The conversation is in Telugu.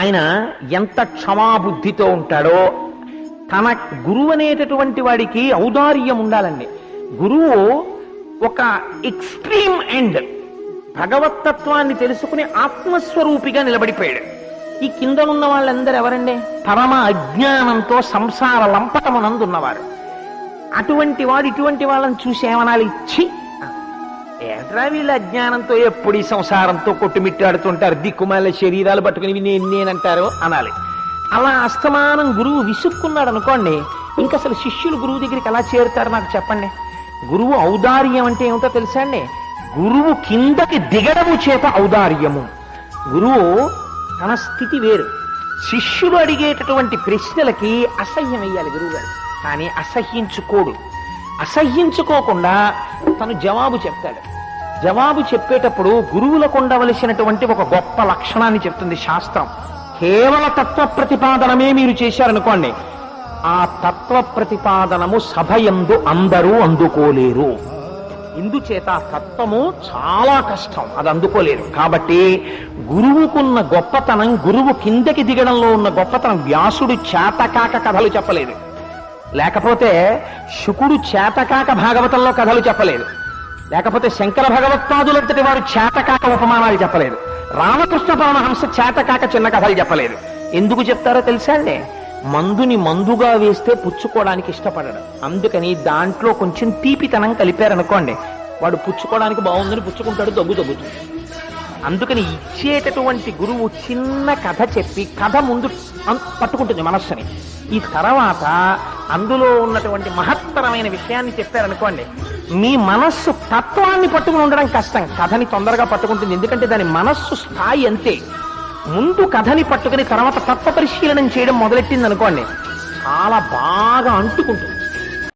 ఆయన ఎంత క్షమాబుద్ధితో ఉంటాడో తన గురువు అనేటటువంటి వాడికి ఔదార్యం ఉండాలండి. గురువు ఒక ఎక్స్ట్రీమ్ ఎండ్ భగవత్తత్వాన్ని తెలుసుకుని ఆత్మస్వరూపిగా నిలబడిపోయాడు. ఈ కింద ఉన్న వాళ్ళందరూ ఎవరండి? పరమ అజ్ఞానంతో సంసార లంపటమునందున్నవారు. అటువంటి వాడు ఇటువంటి వాళ్ళని చూసి ఏమనాలి? ఇచ్చి ఏట్రా వీళ్ళ అజ్ఞానంతో ఎప్పుడు ఈ సంసారంతో కొట్టుమిట్టాడుతుంటారు? దిక్కుమాల శరీరాలు పట్టుకుని నేను నేనంటారు అనాలి. అలా అస్తమానం గురువు విసుక్కున్నాడు అనుకోండి ఇంకా అసలు శిష్యులు గురువు దగ్గరికి ఎలా చేరుతారు నాకు చెప్పండి? గురువు ఔదార్యం అంటే ఏమిటో తెలుసా అండి? గురువు కిందకి దిగడము చేత ఔదార్యము. గురువు తన స్థితి వేరు. శిష్యుడు అడిగేటటువంటి ప్రశ్నలకి అసహ్యం వేయాలి గురువు గారు కానీ అసహ్యించుకోడు. అసహ్యించుకోకుండా తను జవాబు చెప్తాడు. జవాబు చెప్పేటప్పుడు గురువులకు ఉండవలసినటువంటి ఒక గొప్ప లక్షణాన్ని చెప్తుంది శాస్త్రం. కేవల తత్వ ప్రతిపాదనమే మీరు చేశారనుకోండి ఆ తత్వ ప్రతిపాదనము సభయందు అందరూ అందుకోలేరు. ఇందుచేత ఆ తత్వము చాలా కష్టం అది అందుకోలేరు. కాబట్టి గురువుకున్న గొప్పతనం గురువు కిందకి దిగడంలో ఉన్న గొప్పతనం వ్యాసుడు చేతకాక కథలు చెప్పలేదు. లేకపోతే శుకుడు చేతకాక భాగవతంలో కథలు చెప్పలేదు. లేకపోతే శంకర భగవత్పాదులంతటి వారు చేతకాక ఉపమానాలు చెప్పలేదు. రామకృష్ణ పరమహంస చేతకాక చిన్న కథలు చెప్పలేదు. ఎందుకు చెప్తారో తెలుసా అండి? మందుని మందుగా వేస్తే పుచ్చుకోవడానికి ఇష్టపడడం. అందుకని దాంట్లో కొంచెం తీపితనం కలిపారనుకోండి వాడు పుచ్చుకోవడానికి బాగుందని పుచ్చుకుంటాడు దగ్గు దగ్గుతుంది అందుకని ఇచ్చేటటువంటి గురువు చిన్న కథ చెప్పి కథ ముందు పట్టుకుంటుంది మనస్సుని. ఈ తర్వాత అందులో ఉన్నటువంటి మహత్తరమైన విషయాన్ని చెప్పారనుకోండి మీ మనస్సు తత్వాన్ని పట్టుకుని ఉండడం కష్టం. కథని తొందరగా పట్టుకుంటుంది. ఎందుకంటే దాని మనస్సు స్థాయి అంతే. ముందు కథని పట్టుకుని తర్వాత తత్వ పరిశీలనం చేయడం మొదలెట్టింది అనుకోండి చాలా బాగా అంటుకుంటుంది.